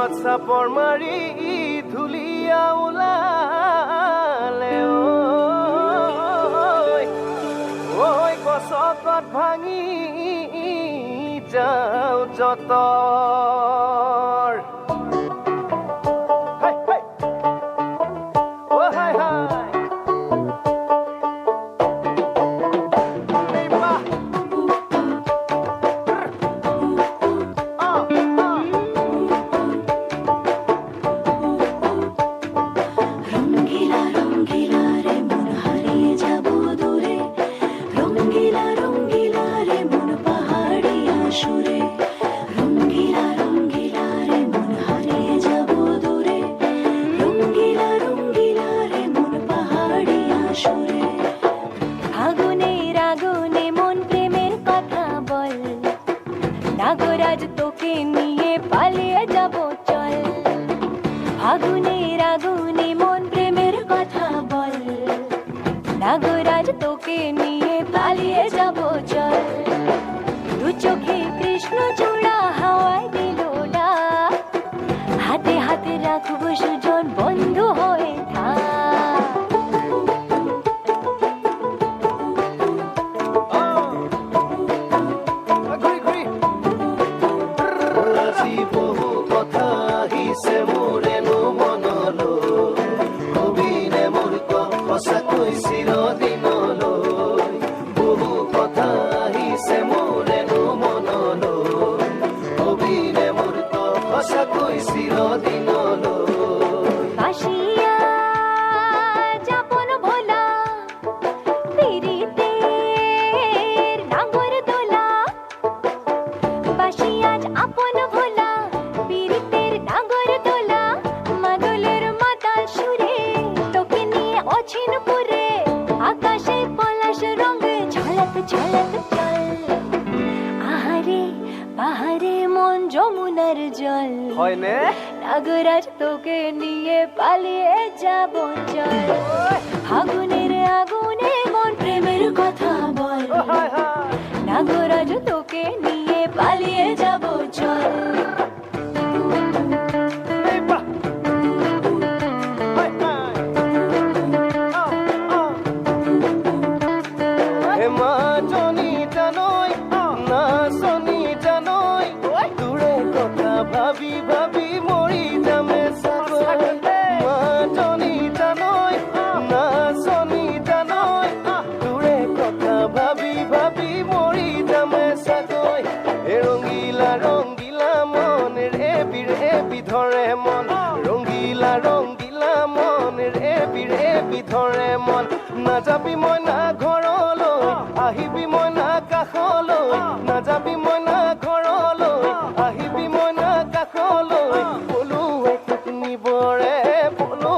ধুলত চাপৰ মাৰি ধুলীয়া ওলালে। ঐ গছকত ভাঙি যাওঁ যতৰ নাগরাজ তোকে নিয়ে পালিয়ে যাব চল। দু চোখে কৃষ্ণ চূড়া সঁচাকৈ ঝলক ঝলক চল আহারে পাহাড়ে মন যমুনার জল। হয়নে নাগরাজ তোকে নিয়ে পালিয়ে যাব চল। আগুনের আগুনে রঙ্গিলা রঙ্গিলা মন এবির এবি ধরে মন। রঙ্গিলা রঙ্গিলা মন এবির এবি ধরে মন। না যাবি মই না ঘৰলৈ আহিবি মই না কাষলৈ। না যাবি মই না ঘৰলৈ, আহিবি মই না কাষলৈ। বলো নিবৰে, বলো